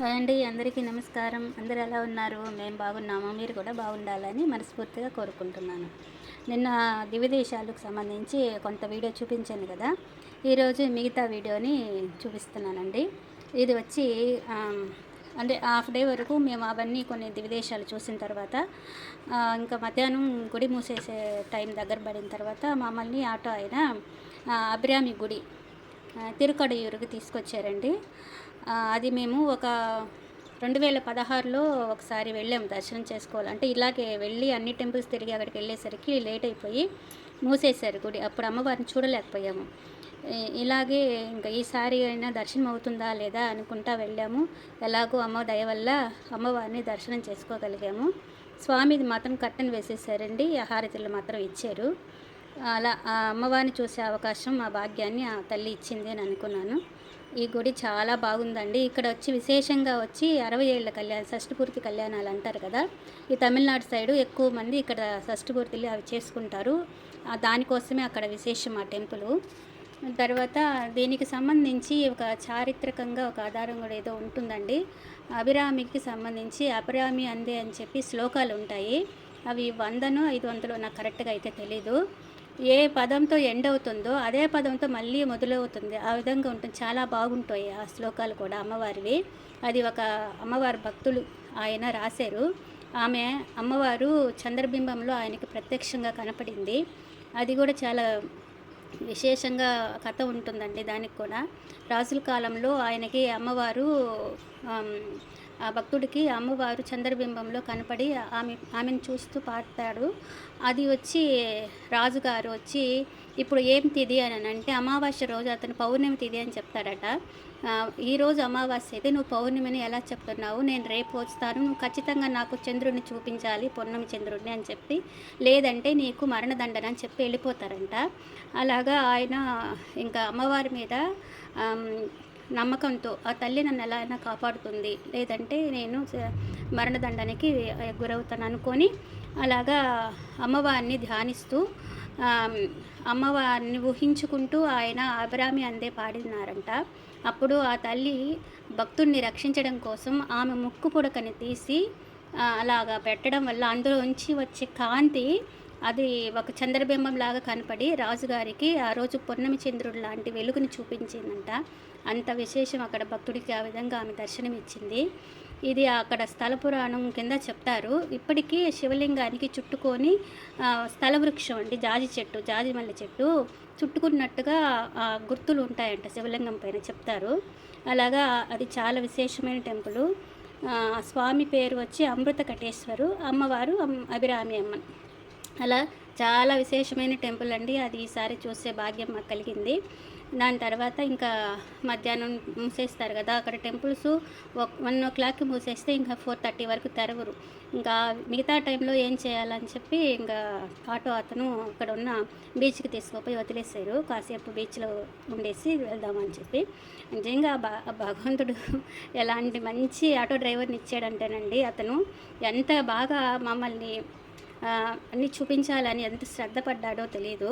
Hi అండి అందరికీ నమస్కారం. అందరు ఎలా ఉన్నారు? మేము బాగున్నాము? మీరు కూడా బాగుండాలని మనస్ఫూర్తిగా కోరుకుంటున్నాను. నిన్న దివిదేశాలకు సంబంధించి కొంత వీడియో చూపించాను కదా. ఈరోజు మిగతా వీడియోని చూపిస్తున్నానండి. ఇది వచ్చి అంటే హాఫ్ డే వరకు మేము అవన్నీ కొన్ని దివిదేశాలు చూసిన తర్వాత ఇంకా మధ్యాహ్నం గుడి మూసేసే టైం దగ్గర పడిన తర్వాత మమ్మల్ని ఆటో అయిన అభిరామి గుడి తిరుకడయూరుకి తీసుకొచ్చారండి. అది మేము ఒక రెండు వేల పదహారులో ఒకసారి వెళ్ళాము దర్శనం చేసుకోవాలంటే ఇలాగే వెళ్ళి అన్ని టెంపుల్స్ తిరిగి అక్కడికి వెళ్ళేసరికి లేట్ అయిపోయి మూసేశారు గుడి. అప్పుడు అమ్మవారిని చూడలేకపోయాము. ఇలాగే ఇంకా ఈసారి అయినా దర్శనం అవుతుందా లేదా అనుకుంటా వెళ్ళాము. ఎలాగో అమ్మ దయ వల్ల అమ్మవారిని దర్శనం చేసుకోగలిగాము. స్వామిది మాత్రం కట్టెను వేసేసారండి. హారతులు మాత్రం ఇచ్చారు. అలా ఆ అమ్మవారిని చూసే అవకాశం ఆ భాగ్యాన్ని ఆ తల్లి ఇచ్చింది అని అనుకున్నాను. ఈ గుడి చాలా బాగుందండి. ఇక్కడ వచ్చి విశేషంగా వచ్చి అరవై ఏళ్ళ కళ్యాణ షష్ఠపూర్తి కళ్యాణాలు అంటారు కదా. ఈ తమిళనాడు సైడు ఎక్కువ మంది ఇక్కడ షష్ఠపూర్తిలు అవి చేసుకుంటారు. దానికోసమే అక్కడ విశేషం ఆ టెంపుల్. తర్వాత దీనికి సంబంధించి ఒక చారిత్రకంగా ఒక ఆధారం కూడా ఏదో ఉంటుందండి. అభిరామికి సంబంధించి అభిరామి అందే అని చెప్పి శ్లోకాలు ఉంటాయి. అవి వందను ఐదు వందలు నాకు కరెక్ట్గా అయితే తెలీదు. ఏ పదంతో ఎండ్ అవుతుందో అదే పదంతో మళ్ళీ మొదలవుతుంది. ఆ విధంగా ఉంటుంది. చాలా బాగుంటాయి ఆ శ్లోకాలు కూడా అమ్మవారివి. అది ఒక అమ్మవారి భక్తులు ఆయన రాశారు. ఆమె అమ్మవారు చంద్రబింబంలో ఆయనకి ప్రత్యక్షంగా కనపడింది. అది కూడా చాలా విశేషంగా కథ ఉంటుందండి దానికి కూడా. రాజుల కాలంలో ఆయనకి అమ్మవారు ఆ భక్తుడికి అమ్మవారు చంద్రబింబంలో కనపడి ఆమె ఆమెను చూస్తూ పాడతాడు. అది వచ్చి రాజుగారు వచ్చి ఇప్పుడు ఏం తిది? అని అంటే అమావాస్య రోజు అతను పౌర్ణమి తిది అని చెప్తాడట. ఈరోజు అమావాస్య అయితే నువ్వు పౌర్ణమిని ఎలా చెప్తున్నావు? నేను రేపు వస్తాను. నువ్వు ఖచ్చితంగా నాకు చంద్రుడిని చూపించాలి పొన్నమి చంద్రుడిని అని చెప్పి లేదంటే నీకు మరణదండన అని చెప్పి వెళ్ళిపోతారంట. అలాగా ఆయన ఇంకా అమ్మవారి మీద నమ్మకంతో ఆ తల్లి నన్ను ఎలా అయినా కాపాడుతుంది. లేదంటే నేను మరణదండానికి గురవుతాను అనుకొని అలాగా అమ్మవారిని ధ్యానిస్తూ అమ్మవారిని ఊహించుకుంటూ ఆయన అభిరామి అందే పాడినారంట. అప్పుడు ఆ తల్లి భక్తుడిని రక్షించడం కోసం ఆమె ముక్కు పుడకని తీసి అలాగా పెట్టడం వల్ల అందులోంచి వచ్చే కాంతి అది ఒక చంద్రబింబం లాగా కనపడి రాజుగారికి ఆ రోజు పొన్నమి చంద్రుడు లాంటి వెలుగుని చూపించిందంట. అంత విశేషం అక్కడ భక్తుడికి ఆ విధంగా ఆమె దర్శనం ఇచ్చింది ఇది అక్కడ స్థల పురాణం కింద చెప్తారు. ఇప్పటికీ శివలింగానికి చుట్టుకొని స్థల వృక్షం అండి జాజి చెట్టు జాజి మల్లె చెట్టు చుట్టుకున్నట్టుగా ఆ, గుర్తులు ఉంటాయంట శివలింగం పైన చెప్తారు. అలాగా అది చాలా విశేషమైన టెంపుల్. స్వామి పేరు వచ్చి అమృత కటేశ్వరు అమ్మవారు అమ్- అభిరామి అమ్మ అలా చాలా విశేషమైన టెంపుల్ అండి. అది ఈసారి చూసే భాగ్యం మాకు కలిగింది. దాని తర్వాత ఇంకా మధ్యాహ్నం మూసేస్తారు కదా అక్కడ టెంపుల్స్ వన్ ఓ క్లాక్కి మూసేస్తే ఇంకా ఫోర్ థర్టీ వరకు తెరవరు. ఇంకా మిగతా టైంలో ఏం చేయాలని చెప్పి ఇంకా ఆటో అతను అక్కడ ఉన్న బీచ్కి తీసుకుపోయి వదిలేశారు. కాసేపు బీచ్లో ఉండేసి వెళ్దామని చెప్పి. నిజంగా భ- భగవంతుడు ఎలాంటి మంచి ఆటో డ్రైవర్ని ఇచ్చాడంటేనండి అతను ఎంత బాగా మమ్మల్ని అన్నీ చూపించాలని ఎంత శ్రద్ధ పడ్డాడో తెలియదు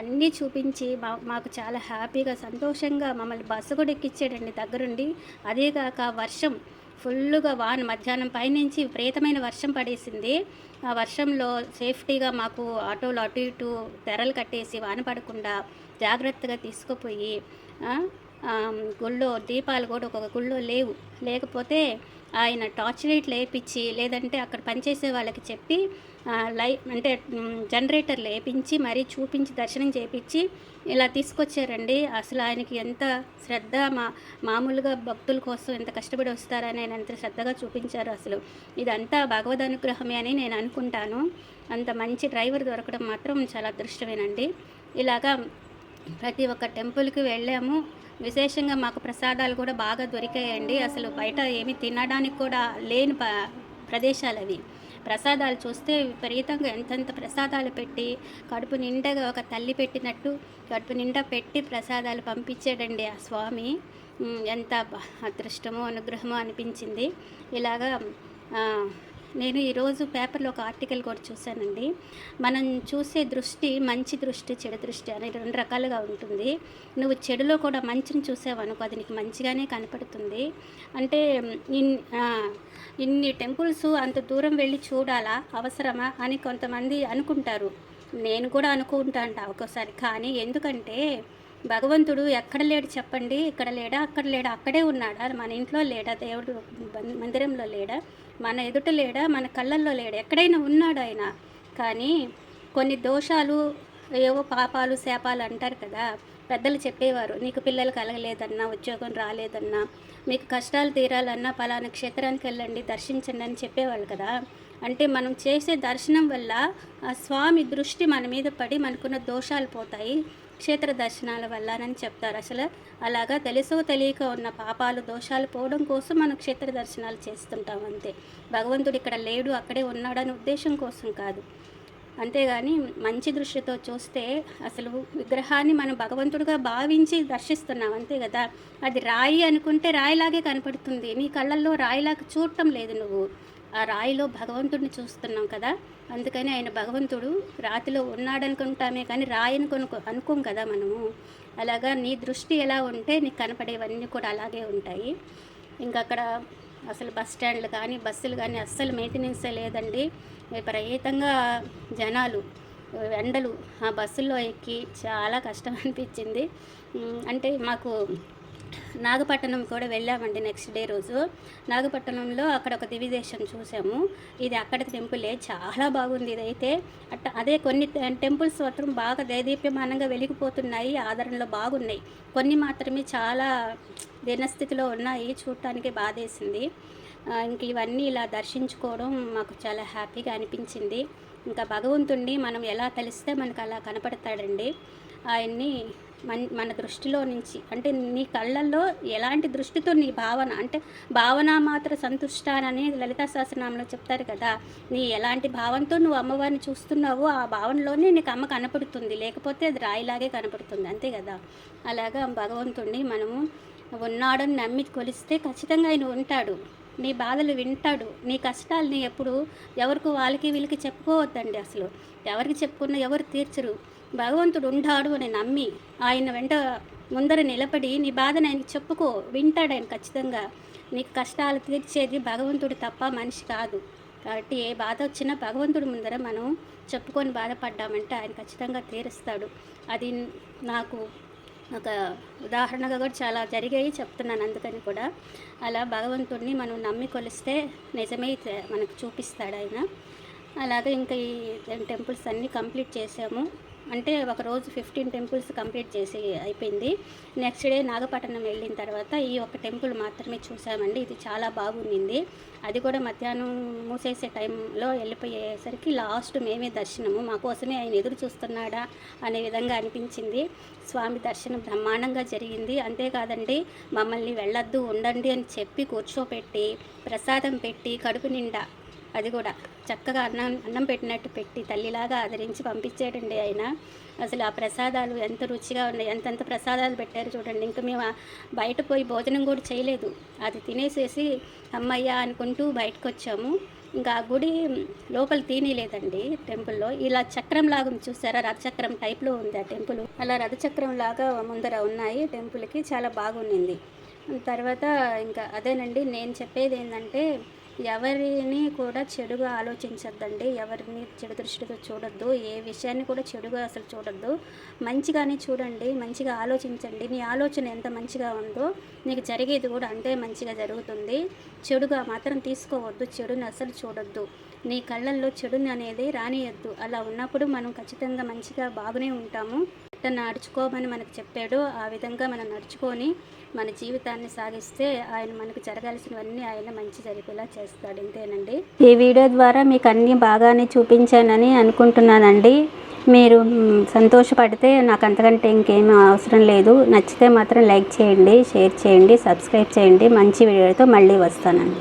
అన్నీ చూపించి మా మాకు చాలా హ్యాపీగా సంతోషంగా మమ్మల్ని బస్సు కూడా ఎక్కిచ్చాడండి దగ్గరుండి. అదే కాక వర్షం ఫుల్గా వాన మధ్యాహ్నం పైనుంచి విపరీతమైన వర్షం పడేసింది. ఆ వర్షంలో సేఫ్టీగా మాకు ఆటోలు అటు ఇటు తెరలు కట్టేసి వాన పడకుండా జాగ్రత్తగా తీసుకుపోయి గుళ్ళో దీపాలు కూడా ఒక్కొక్క గుళ్ళో లేవు. లేకపోతే ఆయన టార్చ్ లైట్ లేపించి లేదంటే అక్కడ పనిచేసే వాళ్ళకి చెప్పి లై అంటే జనరేటర్ జనరేటర్లు వేపించి మరీ చూపించి దర్శనం చేపించి ఇలా తీసుకొచ్చారండి. అసలు ఆయనకి ఎంత శ్రద్ధ మా మామూలుగా భక్తుల కోసం ఎంత కష్టపడి వస్తారని ఆయన ఎంత శ్రద్ధగా చూపించారు అసలు. ఇదంతా భగవద్ అనుగ్రహమే అని నేను అనుకుంటాను. అంత మంచి డ్రైవర్ దొరకడం మాత్రం చాలా అదృష్టమేనండి. ఇలాగా ప్రతి ఒక్క టెంపుల్కి వెళ్ళాము. విశేషంగా మాకు ప్రసాదాలు కూడా బాగా దొరికాయండి. అసలు బయట ఏమి తినడానికి కూడా లేని ప ప్రదేశాలు అవి ప్రసాదాలు చూస్తే విపరీతంగా ఎంతెంత ప్రసాదాలు పెట్టి కడుపు నిండగా ఒక తల్లి పెట్టినట్టు కడుపు నిండా పెట్టి ప్రసాదాలు పంపించాడండి ఆ స్వామి. ఎంత అదృష్టమో అనుగ్రహమో అనిపించింది. ఇలాగా నేను ఈరోజు పేపర్లో ఒక ఆర్టికల్ కూడా చూశానండి. మనం చూసే దృష్టి మంచి దృష్టి చెడు దృష్టి అనేది రెండు రకాలుగా ఉంటుంది. నువ్వు చెడులో కూడా మంచిని చూసావనుకో అది నీకు మంచిగానే కనపడుతుంది. అంటే ఇన్ ఇన్ని టెంపుల్స్ అంత దూరం వెళ్ళి చూడాలా? అవసరమా? అని కొంతమంది అనుకుంటారు. నేను కూడా అనుకుంటా అంట ఒక్కోసారి. కానీ ఎందుకంటే భగవంతుడు ఎక్కడ లేడు చెప్పండి? ఇక్కడ లేడా? అక్కడ లేడా? అక్కడే ఉన్నాడా? మన ఇంట్లో లేడా? దేవుడు మందిరంలో లేడా? మన ఎదుట లేడా? మన కళ్ళల్లో లేడా? ఎక్కడైనా ఉన్నాడు ఆయన. కానీ కొన్ని దోషాలు ఏవో పాపాలు శాపాలు అంటారు కదా. పెద్దలు చెప్పేవారు నీకు పిల్లలు కలగలేదన్నా ఉద్యోగం రాలేదన్నా మీకు కష్టాలు తీరాలన్నా పలానా క్షేత్రానికి వెళ్ళండి దర్శించండి అని చెప్పేవాళ్ళు కదా. అంటే మనం చేసే దర్శనం వల్ల ఆ స్వామి దృష్టి మన మీద పడి మనకున్న దోషాలు పోతాయి క్షేత్ర దర్శనాల వల్ల అని చెప్తారు. అసలు అలాగా తెలుసో తెలియక ఉన్న పాపాలు దోషాలు పోవడం కోసం మనం క్షేత్ర దర్శనాలు చేస్తుంటాం అంతే. భగవంతుడు ఇక్కడ లేడు అక్కడే ఉన్నాడని ఉద్దేశం కోసం కాదు. అంతేగాని మంచి దృష్టితో చూస్తే అసలు విగ్రహాన్ని మనం భగవంతుడిగా భావించి దర్శిస్తున్నాం అంతే కదా. అది రాయి అనుకుంటే రాయిలాగే కనపడుతుంది. నీ కళ్ళల్లో రాయిలాగా చూడటం లేదు నువ్వు. ఆ రాయిలో భగవంతుడిని చూస్తున్నాం కదా అందుకని ఆయన భగవంతుడు రాతిలో ఉన్నాడనుకుంటామే కానీ రాయిని కొనుక్కో అనుకోం కదా మనము. అలాగా నీ దృష్టి ఎలా ఉంటే నీకు కనపడేవన్నీ కూడా అలాగే ఉంటాయి. ఇంకా అక్కడ అసలు బస్ స్టాండ్లు కానీ బస్సులు కానీ అస్సలు మెయింటెనెన్స్ లేదండి. విపరీతంగా జనాలు ఎండలు ఆ బస్సుల్లో ఎక్కి చాలా కష్టం అనిపించింది. అంటే మాకు నాగపట్టణం కూడా వెళ్ళామండి నెక్స్ట్ డే రోజు. నాగపట్టణంలో అక్కడ ఒక దివిదేశం చూసాము. ఇది అక్కడ టెంపులే చాలా బాగుంది ఇదైతే. అట్ట అదే కొన్ని టెంపుల్స్ మాత్రం బాగా దేదీప్యమానంగా వెలిగిపోతున్నాయి ఆదరణలో బాగున్నాయి. కొన్ని మాత్రమే చాలా దినస్థితిలో ఉన్నాయి చూడటానికి బాధేసింది. ఇంక ఇవన్నీ ఇలా దర్శించుకోవడం మాకు చాలా హ్యాపీగా అనిపించింది. ఇంకా భగవంతుణ్ణి మనం ఎలా తెలిస్తే మనకు అలా కనపడతాడండి. ఆయన్ని మన మన దృష్టిలో నుంచి అంటే నీ కళ్ళల్లో ఎలాంటి దృష్టితో నీ భావన అంటే భావన మాత్ర సంతుష్టానని లలితా సహస్రనామంలో చెప్తారు కదా. నీ ఎలాంటి భావంతో నువ్వు అమ్మవారిని చూస్తున్నావో ఆ భావనలోనే నీకు అమ్మ కనపడుతుంది. లేకపోతే అది రాయిలాగే కనపడుతుంది. అంతే కదా. అలాగా భగవంతుణ్ణి మనము ఉన్నాడని నమ్మి కొలిస్తే ఖచ్చితంగా ఆయన ఉంటాడు. నీ బాధలు వింటాడు. నీ కష్టాలని ఎప్పుడు ఎవరికి వాళ్ళకి వీళ్ళకి చెప్పుకోవద్దండి అసలు. ఎవరికి చెప్పుకున్నా ఎవరు తీర్చరు. భగవంతుడు ఉంటాడు అని నమ్మి ఆయన వెంట ముందర నిలబడి నీ బాధను ఆయనకి చెప్పుకో వింటాడు ఆయన ఖచ్చితంగా. నీకు కష్టాలు తీర్చేది భగవంతుడు తప్ప మనిషి కాదు. కాబట్టి ఏ బాధ వచ్చినా భగవంతుడి ముందర మనం చెప్పుకొని బాధపడ్డామంటే ఆయన ఖచ్చితంగా తీరుస్తాడు. అది నాకు ఒక ఉదాహరణగా కూడా చాలా జరిగాయి చెప్తున్నాను అందుకని కూడా. అలా భగవంతుడిని మనం నమ్మి కొలిస్తే నిజమే మనకు చూపిస్తాడు ఆయన. అలాగే ఇంకా ఈ టెంపుల్స్ అన్నీ కంప్లీట్ చేసాము అంటే ఒక రోజు ఫిఫ్టీన్ టెంపుల్స్ కంప్లీట్ చేసి అయిపోయింది. నెక్స్ట్ డే నాగపట్నం వెళ్ళిన తర్వాత ఈ ఒక టెంపుల్ మాత్రమే చూసామండి. ఇది చాలా బాగుండింది. అది కూడా మధ్యాహ్నం మూసేసే టైంలో వెళ్ళిపోయేసరికి లాస్ట్ మేమే దర్శనము. మా కోసమే ఆయన ఎదురు చూస్తున్నాడా అనే విధంగా అనిపించింది. స్వామి దర్శనం బ్రహ్మాండంగా జరిగింది. అంతేకాదండి మమ్మల్ని వెళ్ళొద్దు ఉండండి అని చెప్పి కూర్చోపెట్టి ప్రసాదం పెట్టి కడుపు నిండా అది కూడా. చక్కగా అన్నం అన్నం పెట్టినట్టు పెట్టి తల్లిలాగా ఆదరించి పంపించాడండి ఆయన. అసలు ఆ ప్రసాదాలు ఎంత రుచిగా ఉన్నాయి ఎంతెంత ప్రసాదాలు పెట్టారు చూడండి. ఇంకా మేము బయట పోయి భోజనం కూడా చేయలేదు. అది తినేసేసి అమ్మయ్య అనుకుంటూ బయటకు వచ్చాము ఇంకా ఆ గుడి లోపల తీనిలేదండి టెంపుల్లో. ఇలా చక్రం లాగా చూసారా? రథచక్రం టైప్లో ఉంది ఆ టెంపుల్. అలా రథచక్రం లాగా ముందర ఉన్నాయి టెంపుల్కి. చాలా బాగుండింది. తర్వాత ఇంకా అదేనండి. నేను చెప్పేది ఏంటంటే ఎవరిని కూడా చెడుగా ఆలోచించద్దండి. ఎవరిని చెడు దృష్టితో చూడొద్దు. ఏ విషయాన్ని కూడా చెడుగా అసలు చూడొద్దు. మంచిగానే చూడండి. మంచిగా ఆలోచించండి. నీ ఆలోచన ఎంత మంచిగా ఉందో నీకు జరిగేది కూడా అంతే మంచిగా జరుగుతుంది. చెడుగా మాత్రం తీసుకోవద్దు. చెడుని అసలు చూడొద్దు. నీ కళ్ళల్లో చెడుని అనేది రానియద్దు. అలా ఉన్నప్పుడు మనం ఖచ్చితంగా మంచిగా బాగానే ఉంటాము. ఎట్ట నడుచుకోమని మనకు చెప్పాడు. ఆ విధంగా మనం నడుచుకొని మన జీవితాన్ని సాగిస్తే ఆయన మనకు జరగాల్సినవన్నీ ఆయన మంచి జరిగేలా చేస్తాడు. ఇంతేనండి. ఈ వీడియో ద్వారా మీకు అన్నీ బాగానే చూపించానని అనుకుంటున్నానండి. మీరు సంతోషపడితే నాకు అంతకంటే ఇంకేమీ అవసరం లేదు. నచ్చితే మాత్రం లైక్ చేయండి షేర్ చేయండి సబ్స్క్రైబ్ చేయండి. మంచి వీడియోతో మళ్ళీ వస్తానండి.